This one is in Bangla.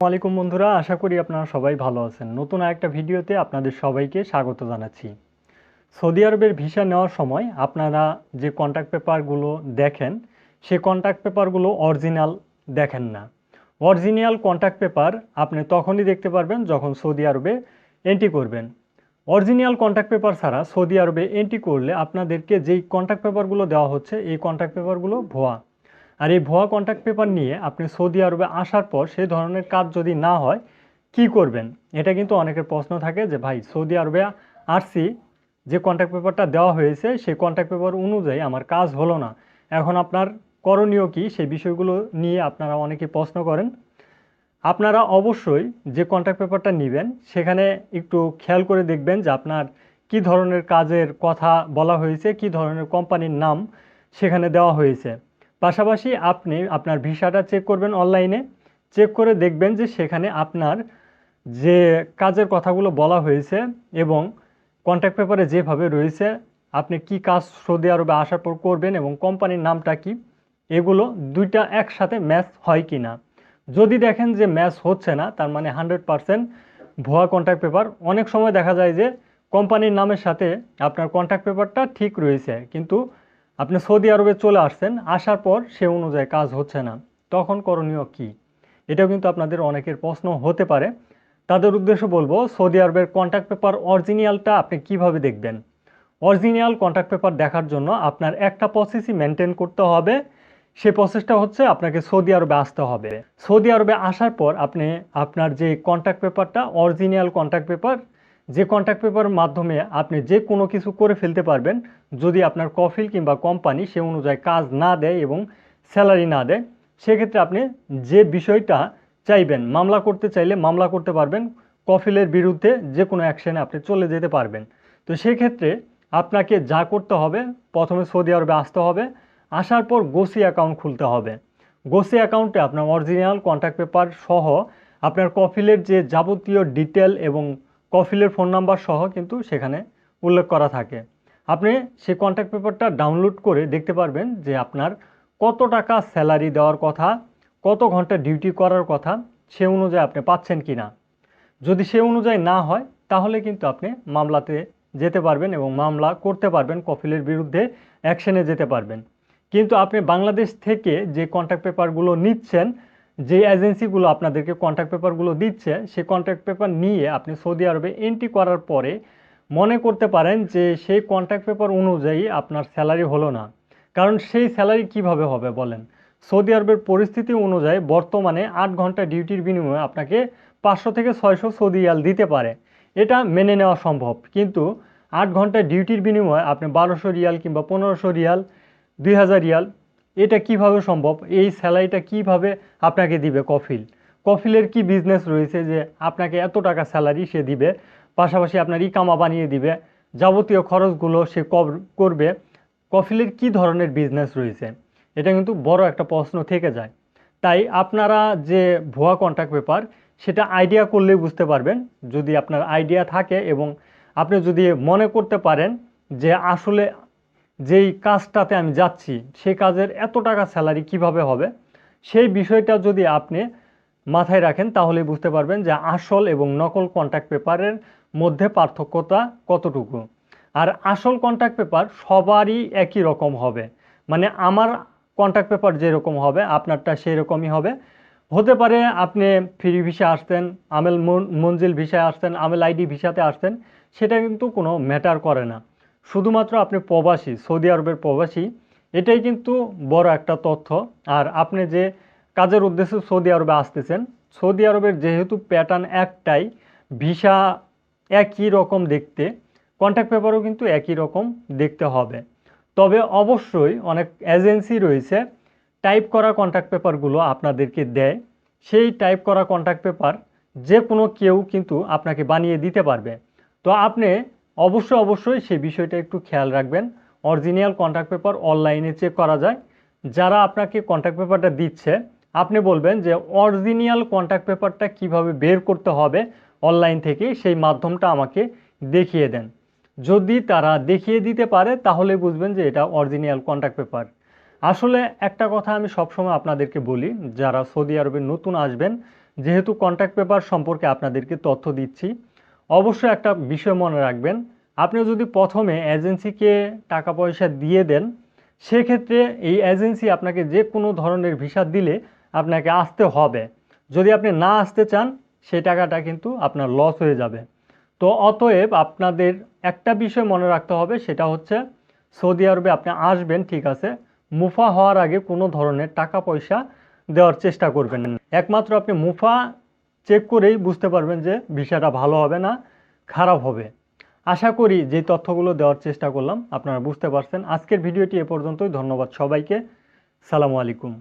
আসসালামাইকুম বন্ধুরা, আশা করি আপনারা সবাই ভালো আছেন। নতুন একটা ভিডিওতে আপনাদের সবাইকে স্বাগত জানাচ্ছি। সৌদি আরবের ভিসা নেওয়ার সময় আপনারা যে কন্ট্যাক্ট পেপারগুলো দেখেন সেই কন্ট্যাক্ট পেপারগুলো অরিজিনাল দেখেন না। অরিজিনাল কন্ট্যাক্ট পেপার আপনি তখনই দেখতে পারবেন যখন সৌদি আরবে এন্ট্রি করবেন। অরিজিনাল কন্ট্যাক্ট পেপার ছাড়া সৌদি আরবে এন্ট্রি করলে আপনাদেরকে যেই কন্ট্যাক্ট পেপারগুলো দেওয়া হচ্ছে, এই কন্ট্যাক্ট পেপারগুলো ভুয়া। আর এই ভুয়া কন্ট্যাক্ট পেপার নিয়ে আপনি সৌদি আরবে আসার পর সেই ধরনের কাজ যদি না হয়, কি করবেন? এটা কিন্তু অনেকের প্রশ্ন থাকে যে, ভাই, সৌদি আরবে আসছি যে কন্ট্যাক্ট পেপারটা দেওয়া হয়েছে, সেই কন্ট্যাক্ট পেপার অনুযায়ী আমার কাজ হলো না। এখন আপনার করণীয় কি? সেই বিষয়গুলো নিয়ে আপনারা অনেকে প্রশ্ন করেন। আপনারা অবশ্যই যে কন্ট্যাক্ট পেপারটা নেবেন, সেখানে একটু খেয়াল করে দেখবেন যে আপনার কি ধরনের কাজের কথা বলা হয়েছে, কি ধরনের কোম্পানির নাম সেখানে দেওয়া হয়েছে। পাশাপাশি আপনি আপনার ভিসাটা চেক করবেন অনলাইনে। চেক করে দেখবেন যে সেখানে আপনার যে কাজের কথাগুলো বলা হয়েছে এবং কন্ট্যাক্ট পেপারে যেভাবে রয়েছে, আপনি কি কাজ সৌদি আরবে আসার পর করবেন এবং কোম্পানির নামটা কি, এগুলো দুইটা একসাথে ম্যাচ হয় কি না যদি দেখেন যে ম্যাচ হচ্ছে না, তার মানে হান্ড্রেড পারসেন্ট ভুয়া কন্ট্যাক্ট পেপার অনেক সময় দেখা যায় যে কোম্পানির নামের সাথে আপনার কন্ট্যাক্ট পেপারটা ঠিক রয়েছে, কিন্তু আপনি সৌদি আরবে চলে আসছেন, আসার পর সে অনুযায়ী কাজ হচ্ছে না। তখন করণীয় কি? এটাও কিন্তু আপনাদের অনেকের প্রশ্ন হতে পারে। তাদের উদ্দেশ্য বলব, সৌদি আরবের কন্ট্যাক্ট পেপার অরিজিনালটা আপনি কীভাবে দেখবেন? অরিজিনাল কন্ট্যাক্ট পেপার দেখার জন্য আপনার একটা প্রসেসই মেনটেন করতে হবে। সে প্রসেসটা হচ্ছে আপনাকে সৌদি আরবে আসতে হবে। সৌদি আরবে আসার পর আপনি আপনার যে কন্ট্যাক্ট পেপারটা অরিজিনাল কন্ট্যাক্ট পেপার যে কন্ট্যাক্ট পেপারের মাধ্যমে আপনি যে কোনো কিছু করে ফেলতে পারবেন, যদি আপনার কফিল কিংবা কোম্পানি সে অনুযায়ী কাজ না দেয় এবং স্যালারি না দেয়, সেক্ষেত্রে আপনি যে বিষয়টা চাইবেন, মামলা করতে চাইলে মামলা করতে পারবেন, কফিলের বিরুদ্ধে যে কোনো অ্যাকশানে আপনি চলে যেতে পারবেন। তো সেক্ষেত্রে আপনাকে যা করতে হবে, প্রথমে সৌদি আরবে আসতে হবে, আসার পর গোসি অ্যাকাউন্ট খুলতে হবে। গোসি অ্যাকাউন্টে আপনার অরিজিনাল কন্ট্যাক্ট পেপার সহ আপনার কফিলের যে যাবতীয় ডিটেল এবং কফিলের ফোন নাম্বার সহ কিন্তু সেখানে উল্লেখ করা থাকে। আপনি সেই কন্ট্যাক্ট পেপারটা ডাউনলোড করে দেখতে পারবেন যে আপনার কত টাকা স্যালারি দেওয়ার কথা, কত ঘণ্টা ডিউটি করার কথা সে অনুযায়ী আপনি পাচ্ছেন কি না যদি সে অনুযায়ী না হয়, তাহলে কিন্তু আপনি মামলাতে যেতে পারবেন এবং মামলা করতে পারবেন, কফিলের বিরুদ্ধে অ্যাকশনে যেতে পারবেন। কিন্তু আপনি বাংলাদেশ থেকে যে কন্ট্যাক্ট পেপারগুলো নিচ্ছেন যে এজেন্সিগুলো আপনাদেরকে কন্ট্যাক্ট পেপারগুলো দিচ্ছে, সেই কন্ট্যাক্ট পেপার নিয়ে আপনি সৌদি আরবে এন্ট্রি করার পরে মনে করতে পারেন যে সেই কন্ট্যাক্ট পেপার অনুযায়ী আপনার স্যালারি হলো না। কারণ সেই স্যালারি কীভাবে হবে বলেন? সৌদি আরবের পরিস্থিতি অনুযায়ী বর্তমানে আট ঘণ্টা ডিউটির বিনিময়ে আপনাকে পাঁচশো থেকে ছয়শো সৌদি রিয়াল দিতে পারে। এটা মেনে নেওয়া সম্ভব। কিন্তু আট ঘণ্টা ডিউটির বিনিময়ে আপনি বারোশো রিয়াল কিংবা পনেরোশো রিয়াল, দুই হাজার রিয়াল এটা কীভাবে সম্ভব? এই স্যালারিটা কীভাবে আপনাকে দিবে কফিল? কফিলের কি বিজনেস রয়েছে যে আপনাকে এত টাকা স্যালারি সে দিবে, পাশাপাশি আপনার ইকামা বানিয়ে দিবে, যাবতীয় খরচগুলো সে কর- করবে, কফিলের কি ধরনের বিজনেস রয়েছে? এটা কিন্তু বড় একটা প্রশ্ন থেকে যায়। তাই আপনারা যে ভুয়া কন্ট্যাক্ট পেপার সেটা আইডিয়া করলেই বুঝতে পারবেন। যদি আপনার আইডিয়া থাকে এবং আপনি যদি মনে করতে পারেন যে আসলে যেই কাজটাতে আমি যাচ্ছি সেই কাজের এত টাকা স্যালারি কীভাবে হবে? সেই বিষয়টা যদি আপনি মাথায় রাখেন, তাহলে বুঝতে পারবেন যে আসল এবং নকল কন্ট্যাক্ট পেপারের মধ্যে পার্থক্যটা কতটুকু। আর আসল কন্ট্যাক্ট পেপার সবারই একই রকম হবে। মানে আমার কন্ট্যাক্ট পেপার যেরকম হবে, আপনারটা সেই রকমই হবে। হতে পারে আপনি ফ্রি ভিসা আসতেন, আমেল মঞ্জিল ভিসায় আসতেন, আমেল আইডি ভিসাতে আসতেন, সেটা কিন্তু কোনো ম্যাটার করে না। শুধুমাত্র আপনি প্রবাসী, সৌদি আরবের প্রবাসী, এটাই কিন্তু বড় একটা তথ্য। আর আপনি যে কাজের উদ্দেশ্যে সৌদি আরবে আসতেছেন, সৌদি আরবের যেহেতু প্যাটার্ন একটাই ভিসা একই রকম দেখতে কন্ট্যাক্ট পেপারও কিন্তু একই রকম দেখতে হবে। তবে অবশ্যই অনেক এজেন্সি রয়েছে টাইপ করা কন্ট্যাক্ট পেপারগুলো আপনাদেরকে দেয়। সেই টাইপ করা কন্ট্যাক্ট পেপার যে কোনো কেউ কিন্তু আপনাকে বানিয়ে দিতে পারবে। তো আপনি অবশ্যই অবশ্যই সেই বিষয়টা একটু খেয়াল রাখবেন। অরিজিনাল কন্ট্যাক্ট পেপার অনলাইনে চেক করা যায়। যারা আপনাকে কন্ট্যাক্ট পেপারটা দিচ্ছে, আপনি বলবেন যে অরিজিনাল কন্ট্যাক্ট পেপারটা কীভাবে বের করতে হবে অনলাইন থেকে, সেই মাধ্যমটা আমাকে দেখিয়ে দেন। যদি তারা দেখিয়ে দিতে পারে, তাহলে বুঝবেন যে এটা অরিজিনাল কন্ট্যাক্ট পেপার আসলে একটা কথা আমি সবসময় আপনাদেরকে বলি, যারা সৌদি আরবে নতুন আসবেন, যেহেতু কন্ট্যাক্ট পেপার সম্পর্কে আপনাদেরকে তথ্য দিচ্ছি অবশ্যই একটা বিষয় মনে রাখবেন। আপনি যদি প্রথমে এজেন্সিকে টাকা পয়সা দিয়ে দেন, সেক্ষেত্রে এই এজেন্সি আপনাকে যে কোনো ধরনের ভিসা দিলে আপনাকে আসতে হবে। যদি আপনি না আসতে চান, সেই টাকাটা কিন্তু আপনার লস হয়ে যাবে। তো অতএব আপনাদের একটা বিষয় মনে রাখতে হবে, সেটা হচ্ছে সৌদি আরবে আপনি আসবেন, ঠিক আছে, মুফা হওয়ার আগে কোনো ধরনের টাকা পয়সা দেওয়ার চেষ্টা করবেন একমাত্র আপনি মুফা চেক করেই বুঝতে পারবেন যে ভিসাটা ভালো হবে না, খারাপ হবে। আশা করি যে তথ্যগুলো দেওয়ার চেষ্টা করলাম, আপনারা বুঝতে পারছেন। আজকের ভিডিওটি এ পর্যন্তই, ধন্যবাদ সবাইকে। সালামু আলাইকুম।